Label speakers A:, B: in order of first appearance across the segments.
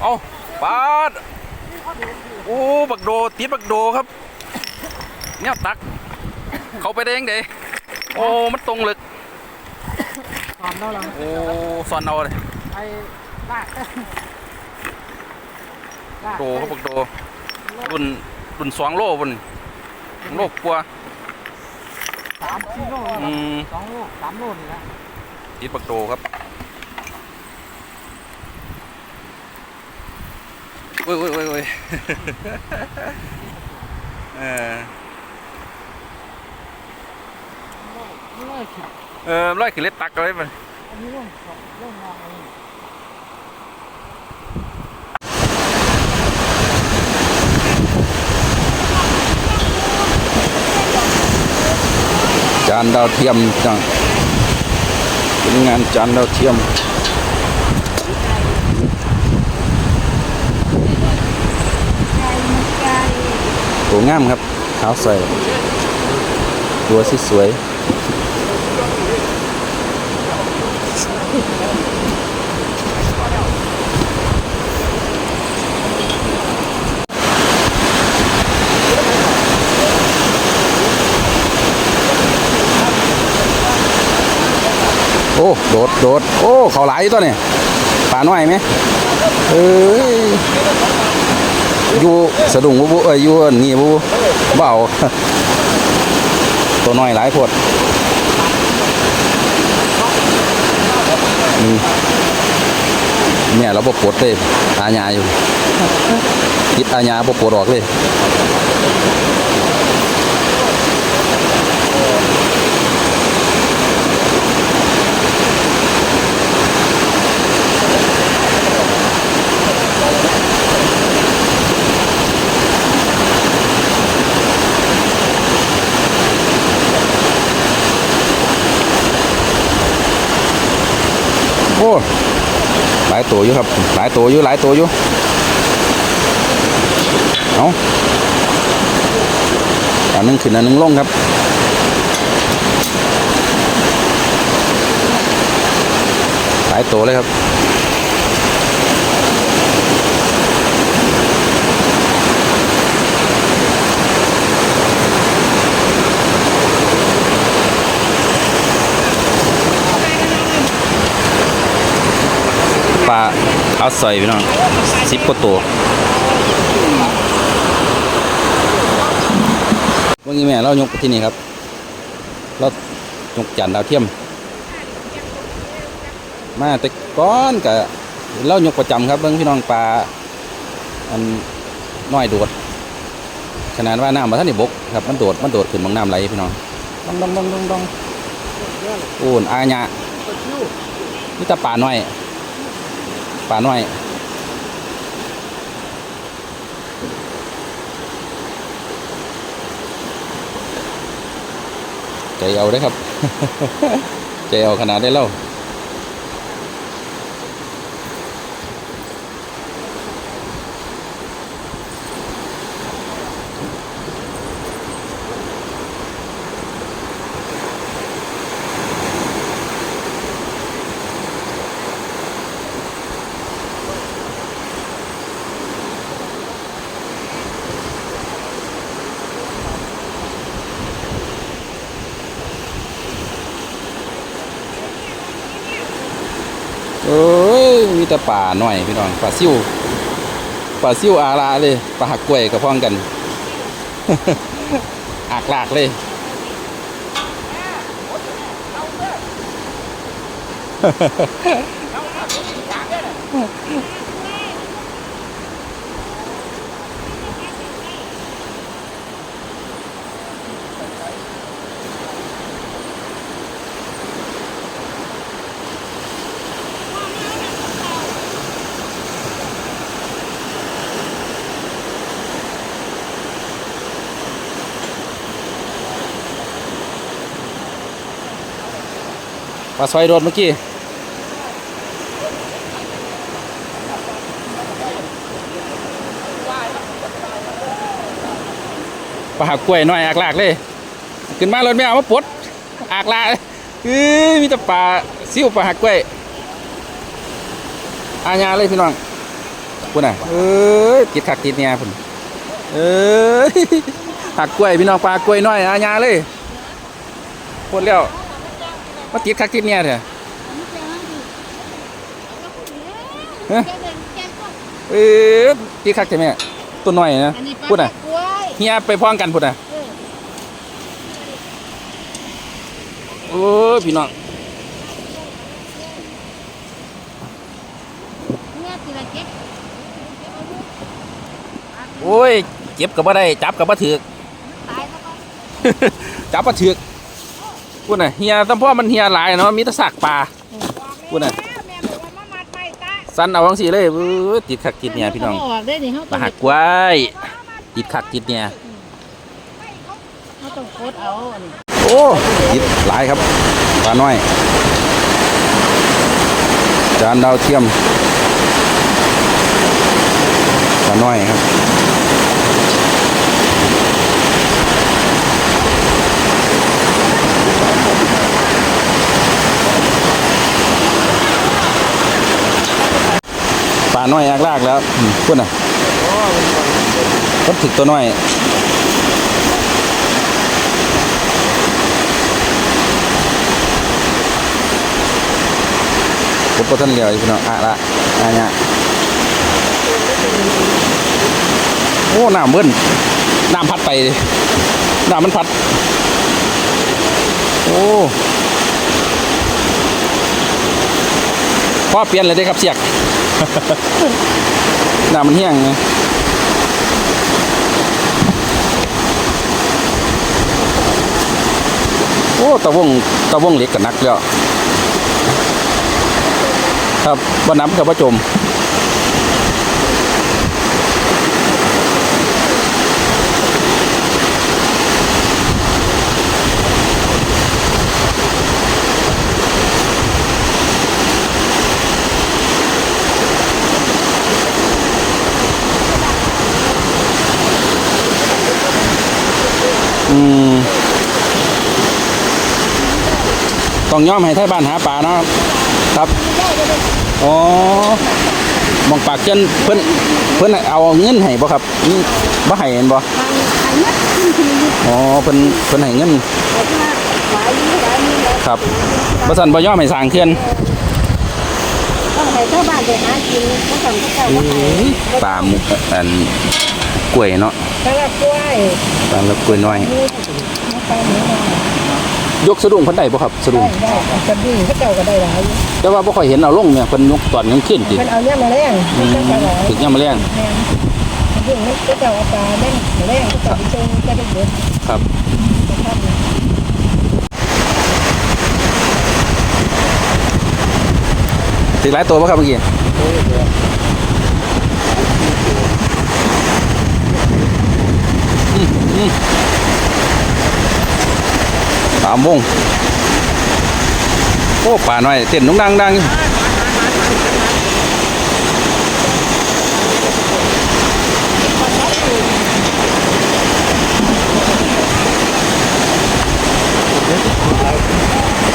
A: เอาปาดโอ้บักโดติดบักโดครับเนี่ยตัก เขาไปได้ยังไงโอ้ มันตรงลึก
B: หอมแล้วเหรอ
A: โอ้ซอนเอาเลย
B: ไอ้ลากลาก
A: โดครับบักโดรุ่นรุ่นสองโลบนโลกกลัวา
B: สามกิโล
A: อืม
B: สองโลสามโลนี่นะ
A: ติดบักโดครับ โอ้ยโอ้ยโอ้ยโอ้ยเออ
B: นี่เลยขิด
A: เออร้อยขึ้นเล็ดตักอะไรมัน
B: อันนี้ร่วงสองร่วงงองอันนี้
A: จานดาวเทียมจังเป็นงานจานดาวเทียม ตัวงามครับขาวใสตัวสสวยโอ้ โดด โดด โอ้ เขาหลายอยู่ตัวนี่ป่าน้อยไหมเอ้ย อยู่สะดุ้งบุบเอ้ยอยู่อันนี่บุเบาตัวน้อยหลายขวดนี่เนี่ยเราบปวดเลยอาญาอยู่คิดอาญาบปวดออกเลยายตัวอยู่ครับ หลายตัวอยู่หลายตัวอยู่เอาอันนึงขึ้นอันนึงลงครับหลายตัวเลยครับ ปลา เอาใส่พี่น้องสิบกว่าตัวเมื่อกี้แม่เรายกที่นี่ครับ เรายกจานดาวเทียม มาแต่ก้อนกับเรายกประจำครับเบิ่งพี่น้องปลาอันน้อยโดด ขนาดว่าน้ำมาท่านนี่บกครับมันโดดมันโดดขึ้นบางน้ำไหลพี่น้องดองดองดองดองดองโอ้นอาญะนี่ตาป่าน้อย ปลาหน่อยใจเอาได้ครับ ใจเอาขนาดได้เล่าเอ้ยมี แต่ป่าหน่อยพี่น้องป่าซิวป่าซิวอาราเลยป่าหักกล้วยกับพ้องกัน อากลากเลย ปลาซอยโดดเมื่อกี้ปลาหักกล้วยน้อยอากลากเลย ขึ้นมารถไม่เอามาปดอากลากเอ้ยมีแต่ปลาซิวปลาหักกล้วยอาญาเลยพี่น้องพุ่นน่ะเอ้ยติดขักติดเนี่ยพุ่นเอ้ยหักกล้วยพี่น้องปลากล้วยน้อยอาญาเลยพูดแล้ว มาติดขักติดเนี่ยเถอะเอ้ยเอ้ยติดขักใช่ไหมตัวน้อยนะ
C: อันนี้ปลา
A: พูดน่ะ
C: กล้วย
A: เฮียไปพ้องกันพุ่นน่ะ
C: เออ
A: โอ้ยพี่น้อง
C: เนี่ยทีละเก็บ
A: โอ้ยเจ็บกับบ่ได้จับกับบ่ถือก
C: ตายแล้วก็
A: จับบ่ถือก พูดน่ะเฮียตำพ่อมันเฮียหลายเนาะมีแต่ซากปลา พูดน่ะ
C: แม่บอกว่ามามัดไปตา
A: สั้นเอาจังซี่เลยเอ้ยติดขักติดเนี่ยพี่น้อง
C: เขาออกได้นี่เขา
A: มาหักไว้ติดขักติดเนี่ย
C: เขาต้องโคตรเอาอันนี้
A: โอ้ติดหลายครับปลาน้อย จานดาวเทียมปลาน้อยครับ ปลาน้อยอากลากแล้วพูดน่ะก็ถึกตัวน้อยผมก็ท่านเหลียวอยู่พี่น้องอะละอะเนี่ยโอ้น้ำเบิ้ลน้ำพัดไปน้ำมันพัด โอ้พ่อเปลี่ยนเลยได้ครับเสียก น้ำมันเฮี้ยงไงโอ้ตะวงตะวงเหล็กกันนักแล้ว ครับบ่น้ำกับบ่จม ต้องย่อมให้ไทยบ้านหาปลาเนาะครับอ๋อมองปากเจนเพิ่นเพิ่นเอาเงินให้บ่ครับนี่บ่ให้เห็นบ่
C: ทางทางเนี้ยขึ้นทีนี้
A: อ๋อเพิ่นเพิ่นให้เงิน
C: เอามาหลายนี้หลายนี้แล้ว
A: ครับบ่ซั่นบ่ยอมให้สร้างเขื่อน
C: ต้องให้ชาวบ้านไปหากินเขาสั่งเขาเจ้าว่าให้
A: ปลาหมุอันกล้วยเนาะ
C: ปลากล้วย
A: ปลาแล้วกล้วยน้อย
C: นี่ปลาหมู
A: ยกสะดุ้งเพิ่นได้บ่ครับสะดุ้ง
C: ได้ได้กระดิ่งเขาเจ้าก็ได้หลาย
A: แต่ว่าบ่ค่อยเห็นเอาลงเนี่ยเพิ่นยกตอนกลางคืนติ
C: มันเอาเนี่ยมาแรง
A: อื
C: เขา
A: ม
C: เจ้าก็หลาย
A: ถึงยามมื้อแลง
C: แม่นกระดิ่งมันเขาเจ้าเอาปลาเล่นมาแรงเขาเจ้าไปชงก็ได้เบิด
A: ครับ
C: ไปทำ
A: ถึงหลายตัวบ่ครับเมื่อกี้อืมอืมสามวงโอ้ป่าหน้อยเต้นนุ่งดังดัง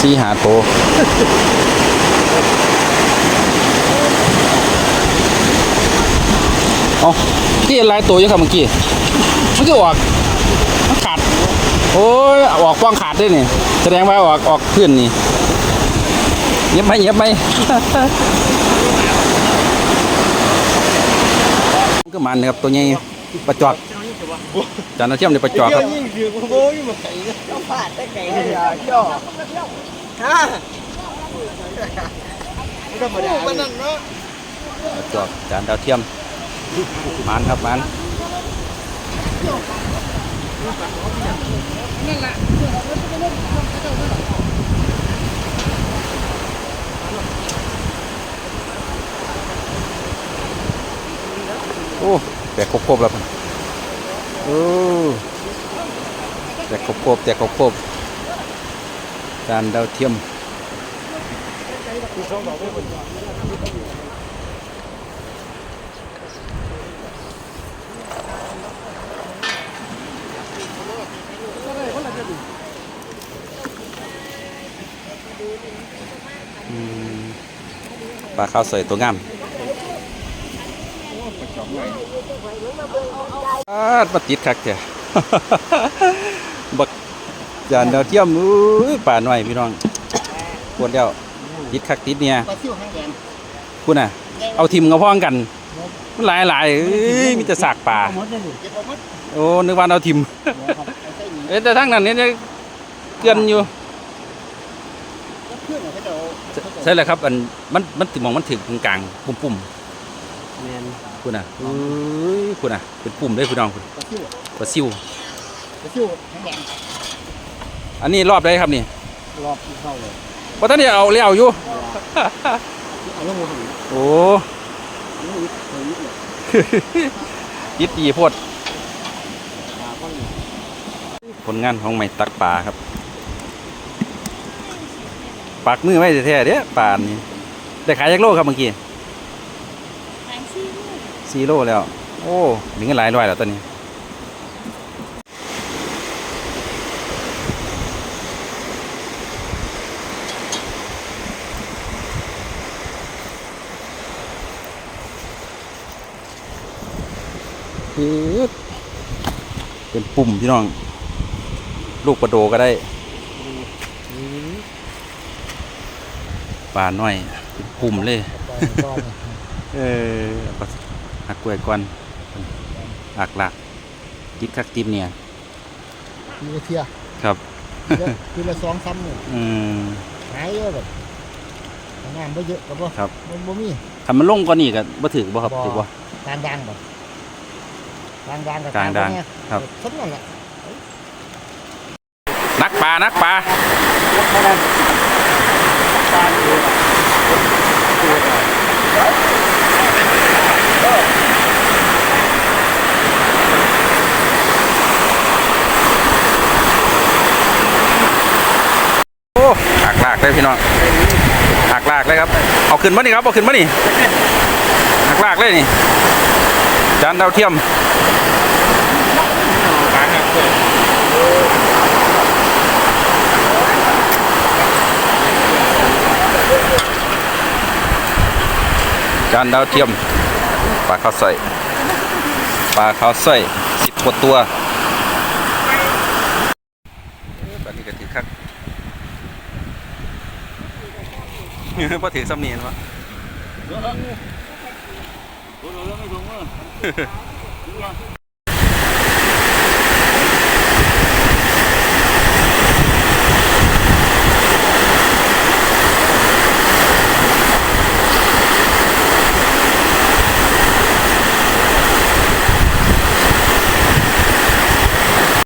A: สี่หาโตเอาที่หลายตัวอยู่ครับเมื่อกี้มันก็ออกมันขาด โอ้ยออกป้องขาดด้วยนี่แสดงว่าออกออกพื้นนี่เย็บไหมเย็บไหมก็มันนะครับตัวใหญ่ปลาจอกจานเราเทียมในปลาจอกครับ
B: ยิ่งถือโบ้ยมาไก่ต้องฟาดได้ไก่เลยอ่ย่อฮะไม่ธรรมดามัน นั่นเนาะ
A: ปลาจอกจานดาวเทียมมันคบมันโอ้แตกครบๆแล้วคโอ้แตกครบๆแตกครบๆจานดาวเทียม ปลาข้าวใส่ตัวงามอาดมาติดคักแท้บักจานดาวเทียมอุ้ป่าหน่อยพี่น้องปวดแล้วติดคักติดเนี่ย
B: ปลาซิ่วข้างแดง
A: คุณน่ะ เอาทิมกับพ้องกันมันหลายหลายมีแต่สากป่า
B: หมดเลยเก็บเอาหมด
A: โอ้นึกว่าเอาทิม
B: เอาใส่หนี
A: เอ้ยแต่ทั้งนั้นเนี่ยเกลือนอยู่
B: แล้วเครื่องเขาจะเอา
A: ใช่แหละครับอันมันมันถึงมองมันถึงตรงกลางปุ่มปุ่ม
B: แมน
A: ๆคุณน่ะเอ้ยคุณน่ะ เป็นปุ่มเลยพี่น้องคุณ
B: ปลาซิ่ว
A: ปลาซิว
B: ปลาซิ่วข้างแดง
A: อันนี้รอบได้ครับนี่
B: รอบที่เข้าเลย
A: เพราะท่านนี่เอาเลี้ยวอยู่
B: เอาลงมาหัน
A: โอ้
B: นี่ยึดเลยยึดเลย
A: ยิดดีโพด
B: ปลาก็มี
A: ผลงานของใหม่ตักปลาครับ ปักมือไว้แท้ๆเด้อปลานี่ได้ขายยักโลครับเมื่อกี้
C: ขายซี่ลูก
A: ซีโลแล้ว โอ้มีเงินหลายร้อยแล้วตอนนี้ปึ๊ดเป็นปุ่มพี่น้อง ลูกประโดก็ได้ ปลาน้อยเป็นปุ่มเลยเออเอาหักกล้วยก่อนหักหลักติดคักติดเนี่ย
B: มีกระเทีย
A: ครับ
B: คือละสองซ้ำเนี่ย
A: อืม
B: หายเยอะแบบงานไม่เยอะกับว่า
A: ครับ
B: มันบ่มี
A: ถ้ามันลงกว่านี้ก็บ่ถือบ่ครับ
B: บ่
A: ถือบ่
B: กลางดังแบบกลางดังกับ
A: กลางดัง
B: เนี่ย
A: ครับ
B: ซ้ำนั่นแหละ
A: นักปลานักปลาโอ้ หักลากเลยพี่น้องหักลากเลยครับ เอาขึ้นมานี่ครับ เอาขึ้นมานี่หักลากเลยนี่ จานดาวเทียม จานดาวเทียมปลาข้าวใส่ปลาข้าวใส่สิบกว่าตัวตอนนี้ก็ถือคักพอถือซ้ำเนียนวะ